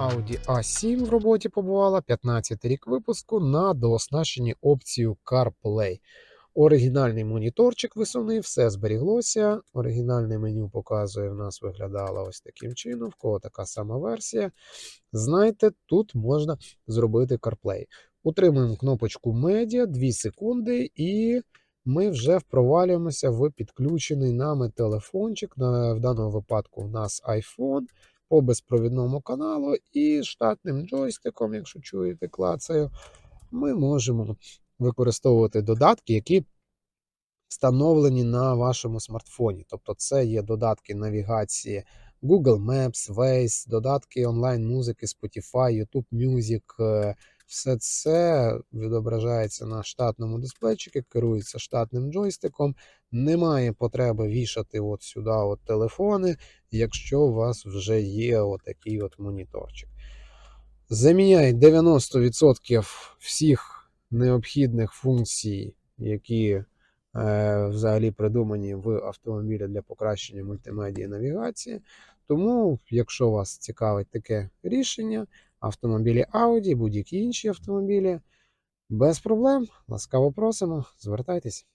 A7 в роботі побувала, 15 рік випуску на дооснащенні опцією CarPlay. Оригінальний моніторчик висувний, все зберіглося. Оригінальне меню показує, в нас виглядало ось таким чином, в кого така сама версія. Знайте, тут можна зробити CarPlay. Утримуємо кнопочку Media 2 секунди, і ми вже впровалюємося в підключений нами телефончик. В даному випадку у нас iPhone по безпровідному каналу і штатним джойстиком, якщо чуєте клацаю, ми можемо використовувати додатки, які встановлені на вашому смартфоні. Тобто, це є додатки навігації Google Maps, Waze, додатки онлайн-музики, Spotify, YouTube Music. Все це відображається на штатному дисплейчику, керується штатним джойстиком. Немає потреби вішати от сюди от телефони, якщо у вас вже є отакий от моніторчик. Заміняє 90% всіх необхідних функцій, які е, взагалі придумані в автомобілі для покращення мультимедії навігації. Тому, якщо вас цікавить таке рішення, автомобілі Audi, будь-які інші автомобілі, без проблем, ласкаво просимо, звертайтесь.